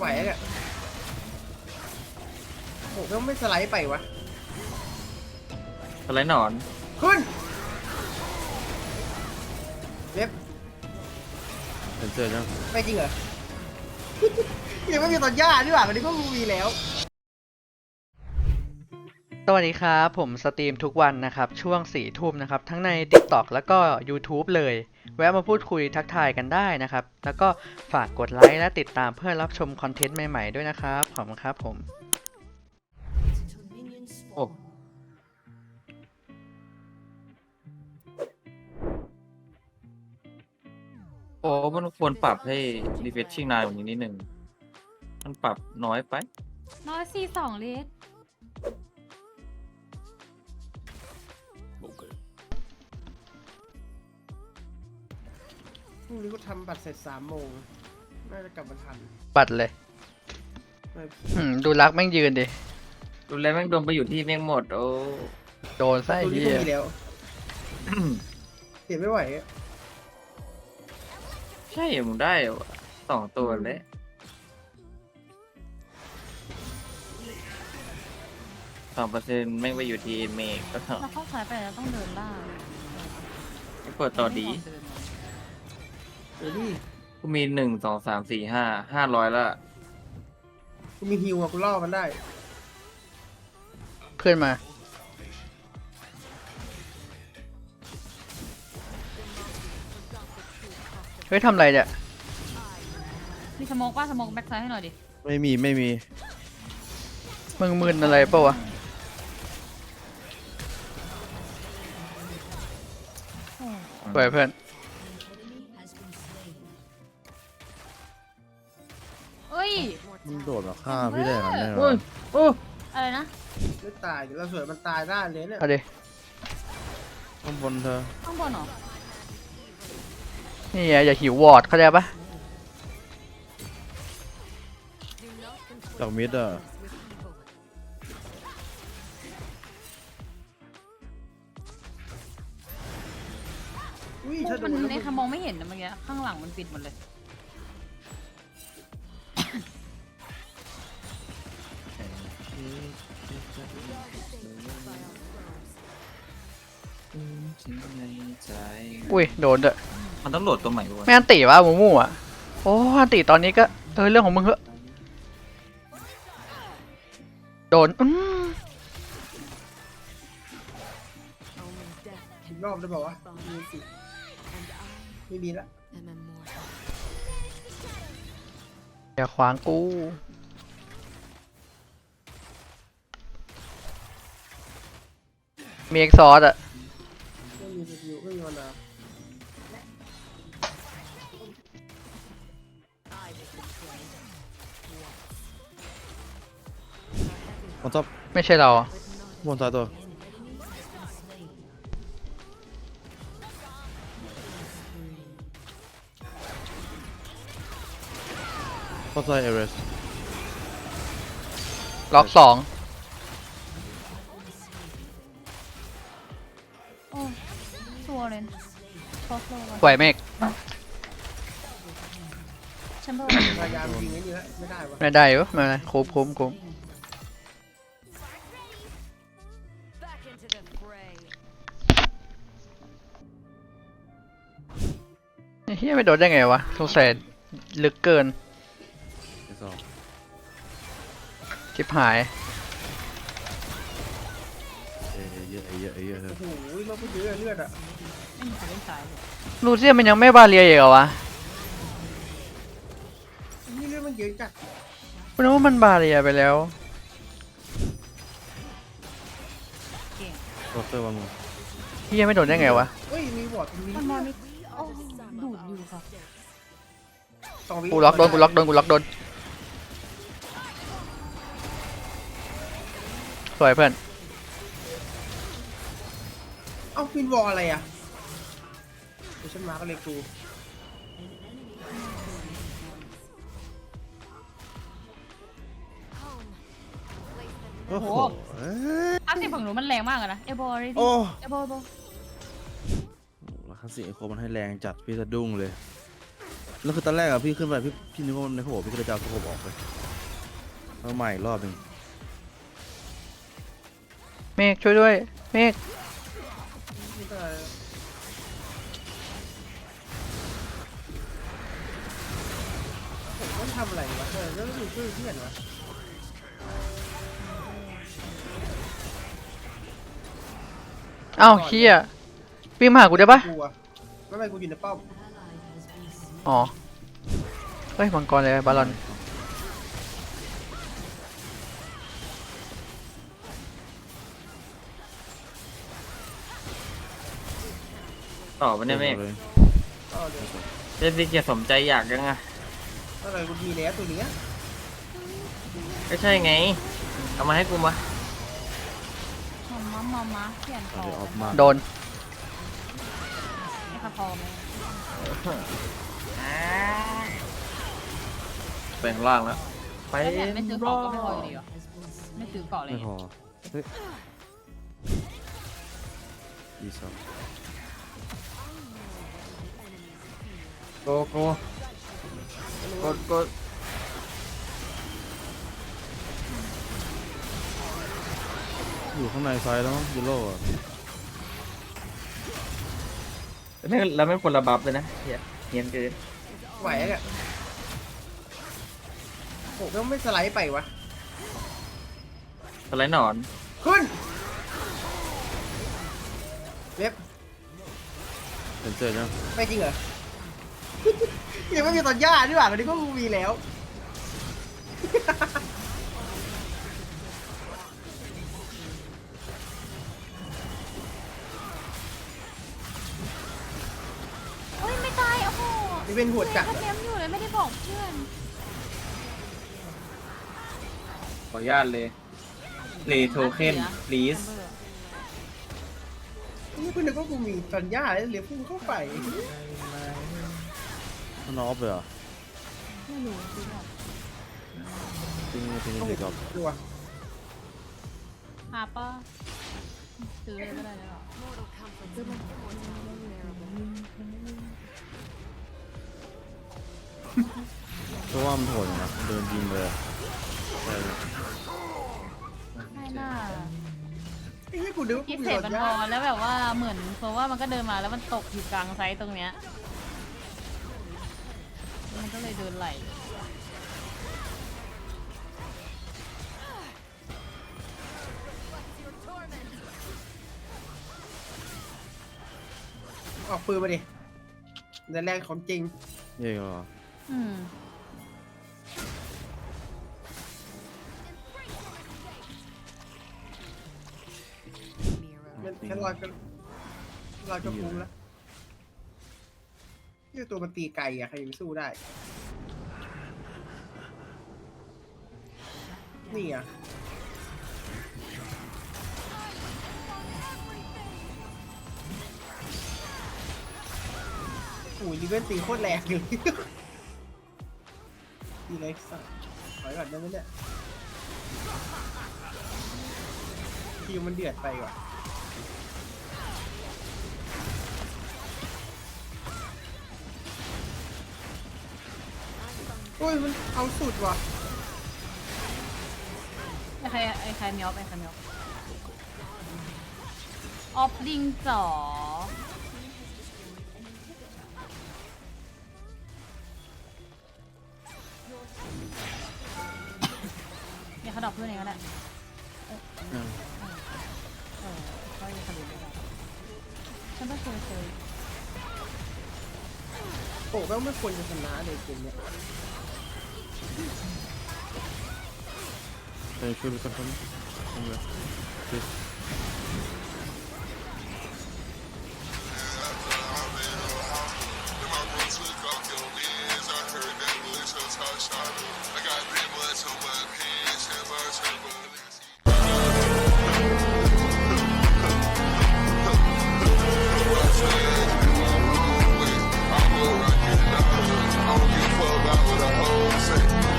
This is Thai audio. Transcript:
ไหวเนี่ยโอ้โหแล้วไม่สไลด์ไปวะ อะไรหนอน ขึ้นเว็บเป็นเซอร์ยังไม่จริงเหรอ ยังไม่มีตอนย่าดีกว่าวันนี้ก็มีแล้ว สวัสดีครับ ผมสตรีมทุกวันนะครับ ช่วง4ี่ทุ่มนะครับ ทั้งใน TikTok แล้วก็ YouTube เลย แวะมาพูดคุยทักทายกันได้นะครับ แล้วก็ฝากกดไลค์และติดตามเพื่อรับชมคอนเทนต์ใหม่ๆด้วยนะครับ ขอบคุณครับผมโอ้โอ้มันควรปรับให้ refreshing นานกว่านี้นิดนึง มันปรับน้อยไป น้อยสี่สองลิตร รุ่งนี้ก็ทำบัตรเสร็จสามโมง น่าจะกลับมาทันปัดเลย ไม่อืม ดูรักแม่งยืนดิ ดูแลแม่งโดนไปอยู่ที่แม่งหมด โอ้โดนไส้ตัวนี้เหี้ก็ยมีแล้ว เสียไม่ไหวอะใช่ผมได้วะสองตัวเลยสองเปอร์เซ็นต์แม่งไปอยู่ที่เมกก็เราเข้าสายไปแล้วต้องเดินล่างเปิดต่อดีเดี๋ยวดิกูมีหนึ่งสองสามสี่ห้าห้าร้อยละกูมีฮิวอะกูล่อมันได้ เพื่อนมา เฮ้ยทำไรเนี่ย มีสโมกว่าสโมกแบ็กไซด์ให้หน่อยดิ ไม่มีไม่มี มึงมึนอะไรเปล่าวะโอ้ปล่อยเพื่อน ฆ่าพี่ได้หรอแน่นโอ้อยนโอ้อะไรนะไม่ตายเดี๋ยวเราสวยมันตายได้เลยเนี่ยเอาดิข้างบนเธอข้างบนเหรอนี่ไงอย่าหิววอร์ดเข้าใจปะจากมิดอะอุ้ยมุถ้ากโดมันนแล้วในมึงทำมองไม่เห็นนะเมื่อกี้ข้างหลังมันปิดหมดเลย อุ้ยโดนเด้อมันต้องโหลดตัวใหม่วะไม่อันติวะหมูหมูอะโอ้อันติตอนนี้ก็เออเรื่องของมึงเหอะโดนอืมอีกรอบได้บอกว่าวะมีสิไม่มีละอย่าขวางกู มีเอ็กซอร์อะไม่มีสกิลไม่มีวันนาบนท็อปไม่ใช่เราอะบนซ้ายตัวบนซ้ายเอเรสล็อกสอง โคตรโลไหวเมกแชมเบอร์พยายามยิงไอ้นี่แล้วไม่ได้วะไม่ได้อยู่ไม่เป็นไรคุ้มคุ้มคุ้มไอ้เฮียไม่โดนได้ไงวะสงสัยลึกเกิน ไอ้สองชิบหาย อ้ยเยอะเอ้ยเยอะเอ้ยเยอะเธอโอ้โหเราก็เยอะเลือดอะไม่มีใครเล่นสายเลยลูเซียนมันยังไม่บาเรียอีกเหรอวะนี่เลือดมันเยอะจัดกูนึกว่ามันบาเรียไปแล้ว เก่งโรเตอร์วางมือเฮียไม่โดนได้ไงวะ เฮ้ยมีวอร์ดตรงนี้มันมอนมีโอ้ดูดอยู่ค่ะสองวิกูล็อกโดนกูล็อกโดนกูล็อกโดนสวยเพื่อนเอ้าฟินวอลอะไรอะเดี๋ยวฉันมาก็เลยกูโอ้โหเอ้ย อัพสิฝั่งหนูมันแรงมากอะนะ เอโบอะไรดิโอ้ เอโบเอโบแล้วคันสีโคมันให้แรงจัดพี่สะดุ้งเลย แล้วคือตอนแรกอะพี่ขึ้นไปพี่พี่นึกว่ามันในโขบพี่ก็เลยจะเอาโขบออกไปแล้วใหม่อีกรอบหนึ่งเมฆช่วยด้วย เมฆ นี่ก็ผมต้องทำอะไรวะเออแล้วดูช่วยเพื่อนวะเอ้าเฮียวิ่งมาหากูได้ปะกลัวไม่ไม่กูอยู่ในป้อมอ๋อ เฮ้ย มังกรเลยบาลอน ต่อไปเนี่ยเมฆเลยก็เลยเล่นดิเกียร์สมใจอยากยังไงก็เลยกูมีแล้วตัวเนี้ยก็ใช่ไงเอามาให้กูมามามามามาเขียนขเอาอเดี๋ยวออกมาโดนให้ค่ะพอไหมไปข้างล่างแล้วไปถ้าแผ่นไม่ซื้อของก็ไม่พออยู่ดีเหรอไม่ซื้อเกาะเลยไม่พอเฮ้ยอีสอง โกโกกดกดอยู่ข้างในไซด์แล้วมั้งยูโร่อะไม่แล้วไม่คนละบัฟเลยนะเฮียเฮียนเกินไหวอะโอ้แล้วไม่สไลด์ไปวะอะไรหนอน ขึ้น เป็นเซอร์ยังไม่จริงเหรอ ยังไม่มีตอนย่าด้วยว่ะวันนี้ก็กูมีแล้วเฮ้ยไม่ตาย โอ้โหนี่เป็นหัวจักรถ้าเทมอยู่เลยไม่ได้บอกเพื่อน ขออนุญาตเลยเลโทเค็น please นี่คุณ นึกว่ากูมีตอนย่าแล้วเหลือพุ่งเข้าไปมันออฟเลยเหรอไม่รู้ซื้อแบบจริงจริงเด็กออฟตัวหาป้าซื้อเลยก็ได้เลยหรอเพราะว่ามันโหดนะเดินยิงเลยใช่ไม่น่า ไอ้เหี้ยกูนึกว่าพิกูมีเศษตอมันนย่าพอแล้วแบบว่าเหมือนเพราะว่ามันก็เดินมาแล้วมันตกอยู่กลางไซต์ตรงเนี้ย มันก็เลยเดินไหลออกปืนมาดิในแรงของจริง เย่เหรออืม แค่ลอยก็ลอยก็คุ้มแล้วที่ตัวมันตีไกลอะใครจะไปสู้ได้ นี่อะโอ้ยลิเวนตีโคตรแรงเลยตีเล็กสัสถอยก่อนได้ไหมเนี่ยคิวมันเดือดไปว่ะ โอ้ยมันเอาสุดว่ะไอ้ใครไอ้ใครมีออฟไอ้ใครมีออฟออฟดิงจ๋อเดี๋ยเขาดอกเพื่อนเองก็ได้เออก็ยังขลุนไม่ได้ฉันก็เคยเคยโอ้แม่งไม่ควรจะชนะเลยเกมเนี้ย Can you shoot with I got that much on my pants. the whole set.